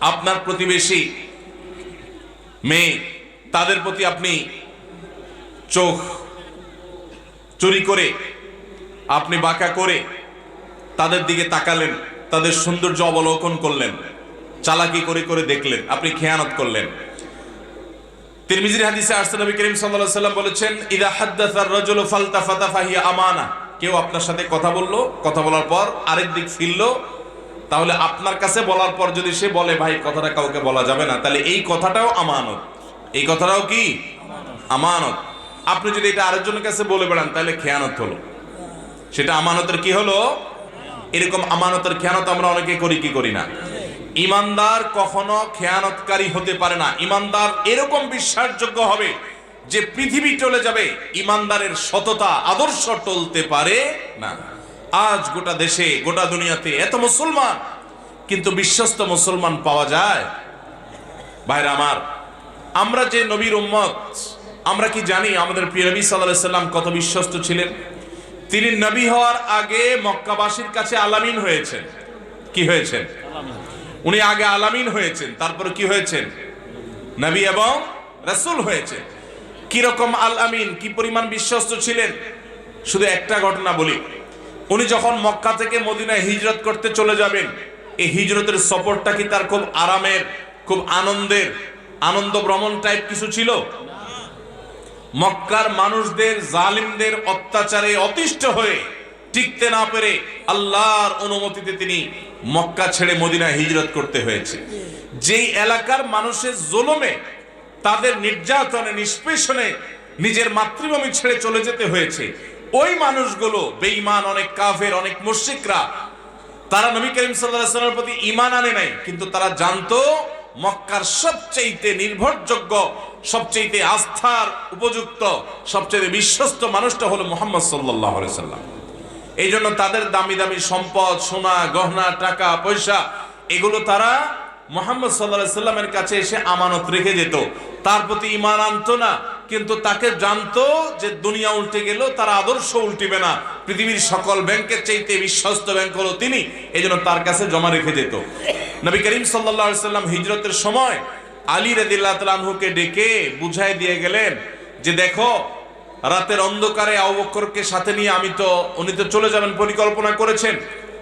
আপনার প্রতিবেশী মেয়ে, তাদের প্রতি আপনি চোখ চুরি করে, আপনি বাঁকা করে তাদের দিকে তাকালেন, তাদের সৌন্দর্য অবলোকন করলেন, চালাকি করে করে দেখলেন, আপনি খেয়ানত করলেন। বলেছেন আমানা। কেউ আপনার সাথে কথা বলল, কথা বলার পর আরেক দিক ফিরলো তাহলে আপনার কাছে বলার পর যদি সে বলে, ভাই, কথাটা কাউকে বলা যাবে না, তাহলে এই কথাটাও আমানত। এই কথাটাও কি? আমানত। আপনি যদি এটা আরেকজনের কাছে বলে বেড়ান, তাহলে খেয়ানত হলো। সেটা আমানতের কি হলো? এরকম আমানতের খেয়ানত আমরা অনেকে করি, কি করি না? ইমানদার কখনো খেয়ানতকারী হতে পারে না। ইমানদার এরকম বিশ্বাসযোগ্য হবে যে পৃথিবী চলে যাবে। ইমানদারের সততা, আদর্শ টলতে পারে না। আজ গোটা দেশে, গোটা দুনিয়াতে এত মুসলমান, কিন্তু বিশ্বস্ত মুসলমান পাওয়া যায়? ভাইরা আমার, আমরা যে নবীর উম্মত, আমরা কি জানি আমাদের প্রিয় নবী সাল্লাম কত বিশ্বস্ত ছিলেন? তিনি নবী হওয়ার আগে মক্কাবাসীর কাছে আলামিন হয়েছেন। কি হয়েছেন? উনি আগে আলামিন হয়েছেন, তারপর কি হয়েছেন? নবী এবং রাসূল হয়েছেন। কীরকম আল আমিন, কি পরিমাণ বিশ্বস্ত ছিলেন? শুধু একটা ঘটনা বলি। উনি যখন মক্কা থেকে মদিনায় হিজরত করতে চলে যাবেন, এই হিজরতের সফরটা কি তার খুব আরামের, খুব আনন্দের, আনন্দ ভ্রমণ টাইপ কিছু ছিল? মক্কার মানুষদের, জালিমদের অত্যাচারে অতিষ্ঠ হয়ে টিকতে না পেরে আল্লাহর অনুমতিতে তিনি মক্কা ছেড়ে মদিনায় হিজরত করতে হয়েছে। যেই এলাকার মানুষের জুলুমে, তাদের নির্যাতনে, নিষ্পেষণে নিজের মাতৃভূমি ছেড়ে চলে যেতে হয়েছে ওই মানুষগুলো, বেঈমান, অনেক কাফের, অনেক মুশরিকরা, তারা নবী করিম সাল্লাল্লাহু ওয়াসাল্লামের প্রতি ঈমান আনে নাই, কিন্তু তারা জানতো মক্কার সবচেয়ে নির্ভরযোগ্য সবচেয়ে আস্থার উপযুক্ত সবচেয়ে বিশ্বস্ত মানুষটা হলো মুহাম্মদ সাল্লাল্লাহু আলাইহি সাল্লাম এই জন্য তাদের দামি দামি সম্পদ, সোনা, গহনা, টাকা, পয়সা, এগুলো তারা মোহাম্মদ সাল্লাহ সাল্লামের কাছে এসে আমানত রেখে যেত। তার প্রতি ইমান আনতো না কিন্তু তাকে জানতো যে দুনিয়া উল্টে গেল তার আদর্শ উল্টিবে না। পৃথিবীর সকল ব্যাংকের চাইতে বিশ্বস্ত ব্যাংক হলো তিনি এই তার কাছে জমা রেখে যেত নবী করিম সাল্লাম হিজরতের সময় আলী রদিল্লাহ তালহুকে ডেকে বুঝাই দিয়ে গেলেন যে দেখো, রাতের অন্ধকারে আবুবকরকে সাথে নিয়ে আমি তো, উনি তো চলে যাবেন পরিকল্পনা করেছেন।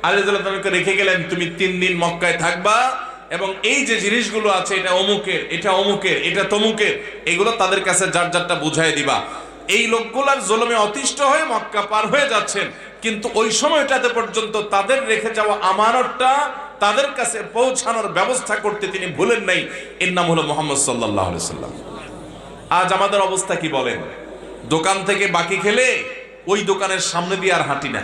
আলিদুল্লাহকে রেখে গেলেন, তুমি তিন দিন মক্কায় থাকবা এবং এই যে জিনিসগুলো আছে, এটা অমুকের এটা অমুকের, এটা তমুকের, এগুলো তাদের কাছে যার যারটা বুঝাই দিবা। এই লোকগুলার জলমে অতিষ্ঠ হয়ে মক্কা পার হয়ে যাচ্ছেন, কিন্তু ওই সময়টাতে পর্যন্ত তাদের রেখে যাওয়া আমানতটা তাদের কাছে পৌঁছানোর ব্যবস্থা করতে তিনি ভুলেন নাই। এর নাম হলো মোহাম্মদ সাল্লাহ সাল্লাম আজ আমাদের অবস্থা কি বলেন? দোকান থেকে বাকি খেলে ওই দোকানের সামনে দিয়ে আর হাঁটি না।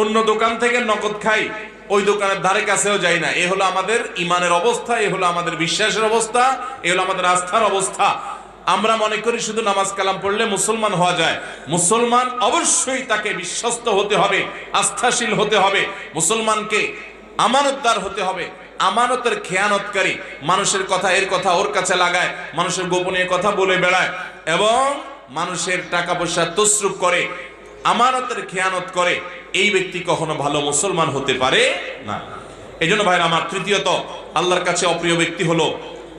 অন্য দোকান থেকে নগদ খাই ওই দোকানের ধারে কাছেও যাই না। এ হলো আমাদের ইমানের অবস্থা, এ হলো আমাদের বিশ্বাসের অবস্থা, এ হলো আমাদের আস্থার অবস্থা। আমরা মনে করি শুধু নামাজ কালাম পড়লে মুসলমান হওয়া যায়। মুসলমান অবশ্যই তাকে বিশ্বস্ত হতে হবে, আস্থাশীল হতে হবে। মুসলমানকে আমানতদার হতে হবে, আমানতের খেয়ানতকারী। মানুষের কথা এর কথা ওর কাছে লাগায়, মানুষের গোপনীয় কথা বলে বেড়ায়। এবং মানুষের টাকা পয়সা তসরুপ করে, আমানতের খেয়ানত করে। এই ব্যক্তি কখনো ভালো মুসলমান হতে পারে না। এই জন্য ভাইরা, আমার তৃতীয়ত, আল্লাহর কাছে অপ্রিয় ব্যক্তি হলো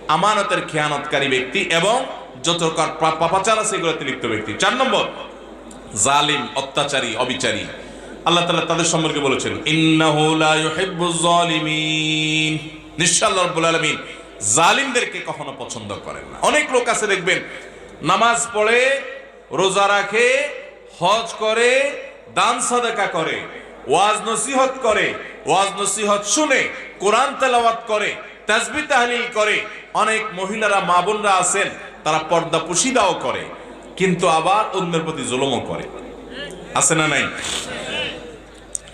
আমানতের খেয়ানতকারী ব্যক্তি এবং যত পাপাচার আছে এগুলোতে লিপ্ত ব্যক্তি। চার নম্বর, জালিম, অত্যাচারী, অবিচারী। আল্লাহ তাআলা তাদের সম্পর্কে বলেছেন জালিমদেরকে কখনো পছন্দ করেন না। অনেক লোক আছে, দেখবেন, নামাজ পড়ে, রোজা রাখে, হজ করে দান সাদাকা করে, ওয়াজ নসিহত করে, ওয়াজ নসিহত শুনে, কোরআন তেলাওয়াত করে তাসবিহ তাহলিল করে। অনেক মহিলারা, মা বোনরা আছেন, তারা পর্দা পুশিদাও করে, কিন্তু আবার অন্যের প্রতি জুলুমও করে। আছে না নাই?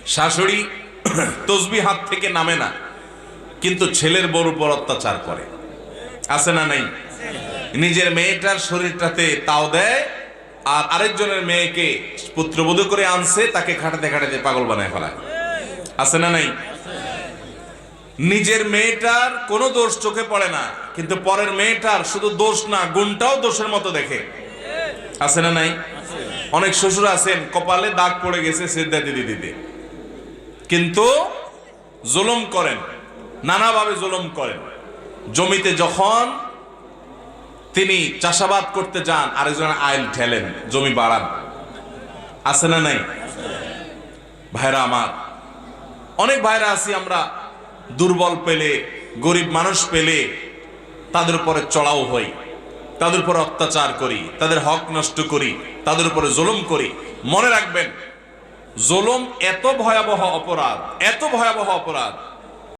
শাশুড়ি তসবি হাত থেকে নামে না, কিন্তু ছেলের বড় উপর অত্যাচার করে। আছে না নাই? নিজের মেয়েটার শরীরটাতে তাও দেয় আর আরেকজনের মেয়েকে পুত্রবধূ করে আনছে, তাকে খাটাতে খাটাতে পাগল বানায় ফেলায়। আছে না নাই? নিজের মেয়েটার কোনো দোষ চোখে পড়ে না, কিন্তু পরের মেয়েটার শুধু দোষ না, গুণটাও দোষের মতো দেখে। আছে না নাই? অনেক শ্বশুর আছেন, কপালে দাগ পড়ে গেছে সিদ্ধা দিদি দিদি কিন্তু জুলুম করেন, নানাভাবে জুলুম করেন। জমিতে যখন তিনি চাষাবাদ করতে যান আরেকজন আইল ঠেলেন জমি বাড়ান। আছে না নাই? ভাইরা আমার, অনেক ভাইরা আছি আমরা, দুর্বল পেলে, গরিব মানুষ পেলে, তাদের উপরে চড়াও হই, তাদের উপরে অত্যাচার করি, তাদের হক নষ্ট করি, তাদের উপরে জুলুম করি। মনে রাখবেন, জুলুম এত ভয়াবহ অপরাধ, এত ভয়াবহ অপরাধ